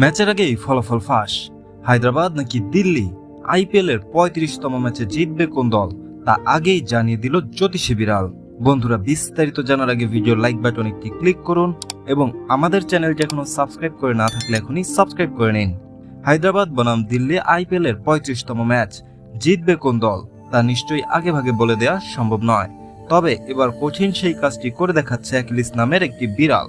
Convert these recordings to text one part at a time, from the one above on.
ম্যাচের আগেই ফলাফল ফাঁস। হায়দ্রাবাদ নাকি দিল্লি? আইপিএল এর পঁয়ত্রিশতম ম্যাচে জিতবে কোন দল? তা আগেই জানিয়ে দিল জ্যোতিষী বিড়াল। বন্ধুরা, বিস্তারিত জানার আগে ভিডিও লাইক বাটন একটি ক্লিক করুন এবং আমাদের চ্যানেলটি এখনও সাবস্ক্রাইব করে না থাকলে এখনই সাবস্ক্রাইব করে নিন। হায়দ্রাবাদ বনাম দিল্লি আইপিএল এর পঁয়ত্রিশতম ম্যাচ। জিতবে কোন দল? তা নিশ্চয়ই আগে ভাগে বলে দেওয়া সম্ভব নয়। তবে এবার কঠিন সেই কাজটি করে দেখাচ্ছে অ্যাকিলিস নামের একটি বিড়াল।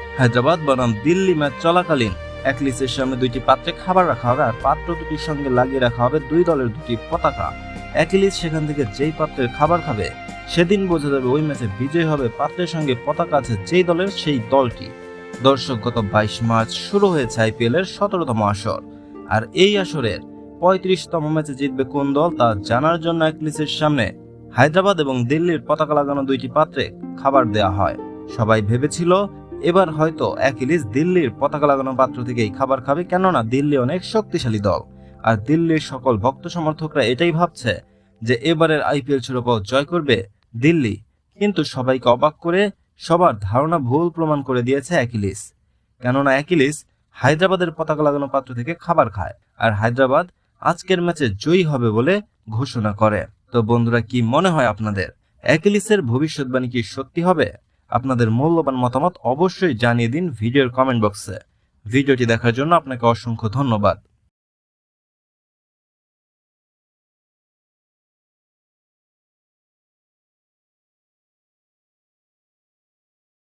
হায়দ্রাবাদ বনাম দিল্লি ম্যাচ চলাকালীন। অ্যাকলিসের সামনে দুইটি পাত্রে খাবার রাখা হবে আর পাত্র দুটির সঙ্গে লাগিয়ে রাখা হবে দুই দলের দুটি পতাকা। অ্যাকিলিস সেখান থেকে যেই পাত্রের খাবার খাবে, সেদিন বোঝা যাবে ওই ম্যাচে বিজয় হবে পাত্রের সঙ্গে পতাকা আছে যেই দলের সেই দলটি। দর্শক, গত বাইশ মার্চ শুরু হয়েছে আইপিএল এর সতেরোতম আসর। আর এই আসরের পঁয়ত্রিশতম ম্যাচে জিতবে কোন দল তা জানার জন্য অ্যাকলিসের সামনে হায়দ্রাবাদ এবং দিল্লির পতাকা লাগানো দুইটি পাত্রে খাবার দেওয়া হয়। সবাই ভেবেছিল এবার হয়তো অ্যাকিলিস দিল্লির পতাকা লাগানো পাত্র থেকেই খাবার খাবে, কেননা দিল্লি অনেক শক্তিশালী দল। আর দিল্লির সকল ভক্ত সমর্থকরা এটাই ভাবছে যে এবারের আইপিএল শিরোপাও জয় করবে দিল্লি। কিন্তু সবাইকে অবাক করে সবার ধারণা ভুল প্রমাণ করে দিয়েছে অ্যাকিলিস কেননা অ্যাকিলিস হায়দ্রাবাদের পতাকা লাগানো পাত্র থেকে খাবার খায়, আর হায়দ্রাবাদ আজকের ম্যাচে জয়ী হবে বলে ঘোষণা করে। তো বন্ধুরা, কি মনে হয় আপনাদের? অ্যাকিলিসের ভবিষ্যৎবাণী কি সত্যি হবে? আপনাদের মূল্যবান মতামত অবশ্যই জানিয়ে দিন ভিডিওর কমেন্ট বক্সে ভিডিওটি দেখার জন্য আপনাকে অসংখ্য ধন্যবাদ।